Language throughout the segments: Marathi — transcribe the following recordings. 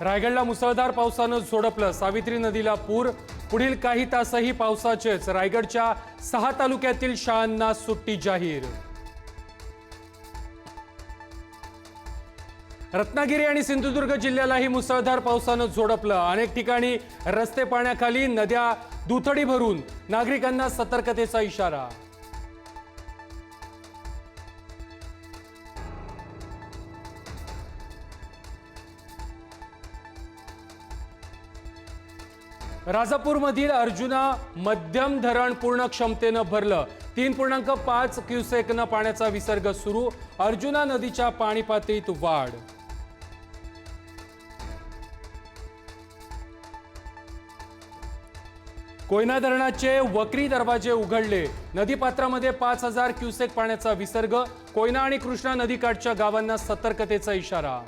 रायगडला मुसळधार पावसानं झोडपलं. सावित्री नदीला पूर. पुढील काही तासही पावसाचेच. रायगडच्या सहा तालुक्यातील शाळांना सुट्टी जाहीर. रत्नागिरी आणि सिंधुदुर्ग जिल्ह्यालाही मुसळधार पावसानं झोडपलं. अनेक ठिकाणी रस्ते पाण्याखाली नद्या दुथडी भरून नागरिकांना सतर्कतेचा इशारा. राजापूरमधील अर्जुना मध्यम धरण पूर्ण क्षमतेनं भरलं. तीन पूर्णांक पाच क्युसेकनं पाण्याचा विसर्ग सुरू. अर्जुना नदीच्या पाणी पातळीत वाढ. कोयना धरणाचे वक्री दरवाजे उघडले. नदीपात्रामध्ये पाच हजार क्युसेक पाण्याचा विसर्ग. कोयना आणि कृष्णा नदीकाठच्या गावांना सतर्कतेचा इशारा.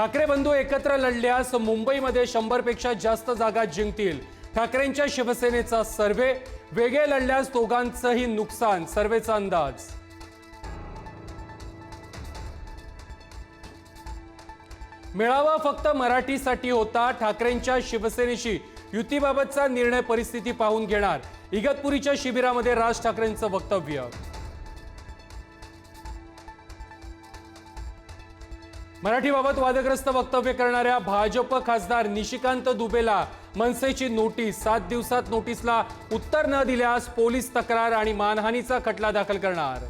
ठाकरे बंधू एकत्र लढल्यास मुंबईमध्ये शंभरपेक्षा जास्त जागा जिंकतील. ठाकरेंच्या शिवसेनेचा सर्व्हे वेगळे लढल्यास दोघांचंही नुकसान सर्वेचा अंदाज. मेळावा फक्त मराठीसाठी होता ठाकरेंच्या शिवसेनेशी युतीबाबतचा निर्णय परिस्थिती पाहून घेणार. इगतपुरीच्या शिबिरामध्ये राज ठाकरेंचं वक्तव्य. मराठीबाबत वादग्रस्त वक्तव्य करणाऱ्या भाजप खासदार निशिकांत दुबेला मनसेची नोटीस सात दिवसात नोटीसला उत्तर न दिल्यास पोलीस तक्रार आणि मानहानीचा खटला दाखल करणार.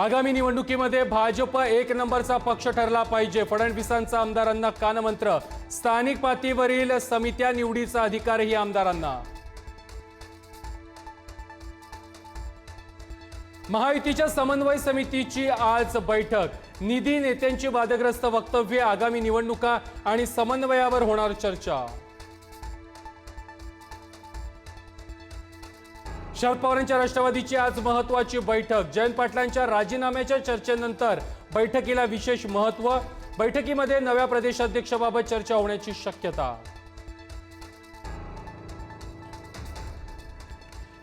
आगामी निवडणुकीमध्ये भाजप एक नंबरचा पक्ष ठरला पाहिजे. फडणवीसांचा आमदारांना कानमंत्र. स्थानिक पातळीवरील समित्या निवडीचा अधिकारही आमदारांना. महायुतीच्या समन्वय समितीची आज बैठक. निधी नेत्यांची वादग्रस्त वक्तव्ये आगामी निवडणुका आणि समन्वयावर होणार चर्चा. शरद पवारांच्या राष्ट्रवादीची आज महत्वाची बैठक. जयंत पाटलांच्या राजीनाम्याच्या चर्चेनंतर बैठकीला विशेष महत्त्व बैठकीमध्ये नव्या प्रदेशाध्यक्षाबाबत चर्चा होण्याची शक्यता.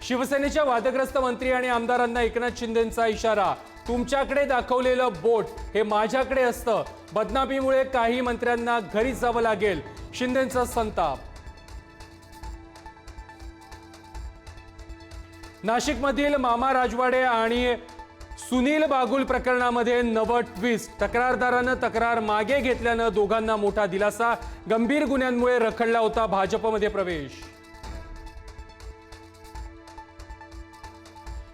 शिवसेनेच्या वादग्रस्त मंत्री आणि आमदारांना एकनाथ शिंदेचा इशारा. तुमच्याकडे दाखवलेलं बोट हे माझ्याकडे असतं. बदनामीमुळे काही मंत्र्यांना घरीच जावं लागेल. शिंदेचा संताप. नाशिकमधील मामा राजवाडे आणि सुनील बागुल प्रकरणामध्ये नवं ट्विस्ट तक्रारदारानं तक्रार मागे घेतल्यानं दोघांना मोठा दिलासा. गंभीर गुन्ह्यांमुळे रखडला होता भाजपमध्ये प्रवेश.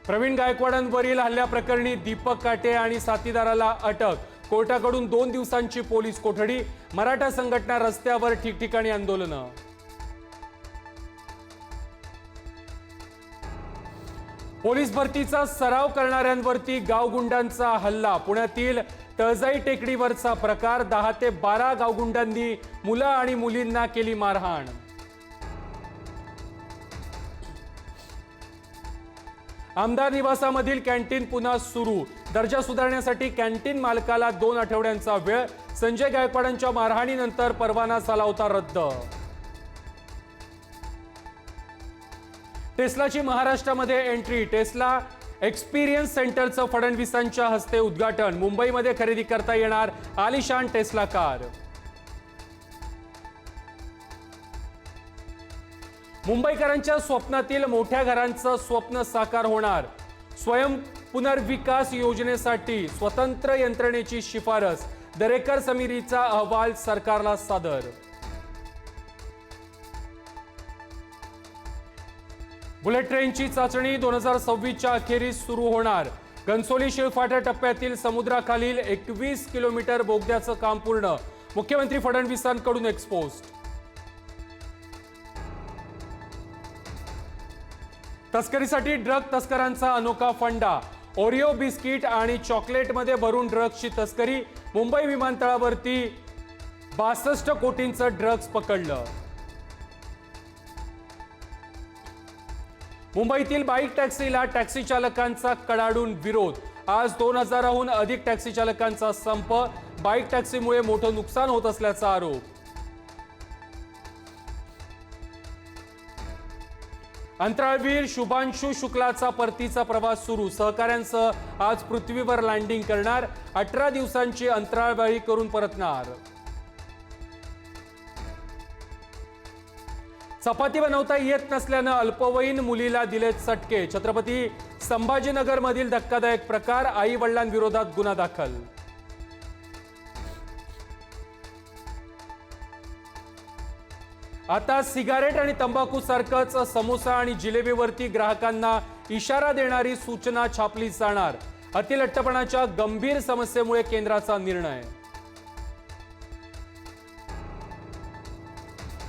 प्रवीण गायकवाडांवरील हल्ल्याप्रकरणी दीपक काटे आणि साथीदाराला अटक. कोर्टाकडून दोन दिवसांची पोलीस कोठडी. मराठा संघटना रस्त्यावर ठिकठिकाणी आंदोलनं. पोलीस भरतीचा सराव करणाऱ्यांवरती गावगुंडांचा हल्ला. पुण्यातील तळजाई टेकडीवरचा प्रकार. दहा ते बारा गावगुंडांनी मुलं आणि मुलींना केली मारहाण. आमदार निवासामधील कॅन्टीन पुन्हा सुरू. दर्जा सुधारण्यासाठी कॅन्टीन मालकाला दोन आठवड्यांचा वेळ. संजय गायकवाडांच्या मारहाणीनंतर परवाना झाला होता रद्द. टेस्लाची महाराष्ट्रामध्ये एंट्री. टेस्ला एक्सपिरियन्स सेंटरचं फडणवीसांच्या हस्ते उद्घाटन. मुंबईमध्ये खरेदी करता येणार आलिशान टेस्ला कार मुंबईकरांच्या स्वप्नातील मोठ्या घरांचं स्वप्न साकार होणार. स्वयं पुनर्विकास योजनेसाठी स्वतंत्र यंत्रणेची शिफारस दरेकर समितीचा अहवाल सरकारला सादर. बुलेट ट्रेनची चाचणी दोन हजार सव्वीसच्या अखेरीस सुरू होणार. घनसोली शिळफाट्या टप्प्यातील समुद्राखालील एकवीस किलोमीटर बोगद्याचं काम पूर्ण. मुख्यमंत्री फडणवीसांकडून एक्सपोस्ट. तस्करीसाठी ड्रग तस्करांचा अनोखा फंडा. ओरिओ बिस्किट आणि चॉकलेटमध्ये भरून ड्रग्सची तस्करी. मुंबई विमानतळावरती बासष्ट कोटींचं ड्रग्ज पकडलं. मुंबईतील बाईक टॅक्सीला टॅक्सी चालकांचा कडाडून विरोध. आज दोन हजाराहून अधिक टॅक्सी चालकांचा संप. बाईक टॅक्सीमुळे मोठं नुकसान होत असल्याचा आरोप. अंतराळवीर शुभांशु शुक्लाचा परतीचा प्रवास सुरू. सहकाऱ्यांसह आज पृथ्वीवर लँडिंग करणार. अठरा दिवसांची अंतराळवाळी करून परतणार. चपाती बनवता येत नसल्यानं अल्पवयीन मुलीला दिलेत चटके. छत्रपती संभाजीनगर मधील धक्कादायक प्रकार आई वडिलांविरोधात गुन्हा दाखल आता सिगारेट आणि तंबाखू सारखंच समोसा आणि जिलेबीवरती ग्राहकांना इशारा देणारी सूचना छापली जाणार. अतिलट्टपणाच्या गंभीर समस्येमुळे केंद्राचा निर्णय.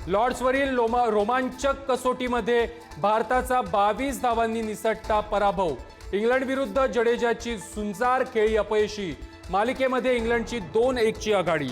लॉर्ड्सवरील लोमा रोमांचक कसोटीमध्ये भारताचा बावीस धावांनी निसटता पराभव. इंग्लंड विरुद्ध जडेजाची सुंजार खेळी अपयशी. मालिकेमध्ये इंग्लंडची दोन एकची आघाडी.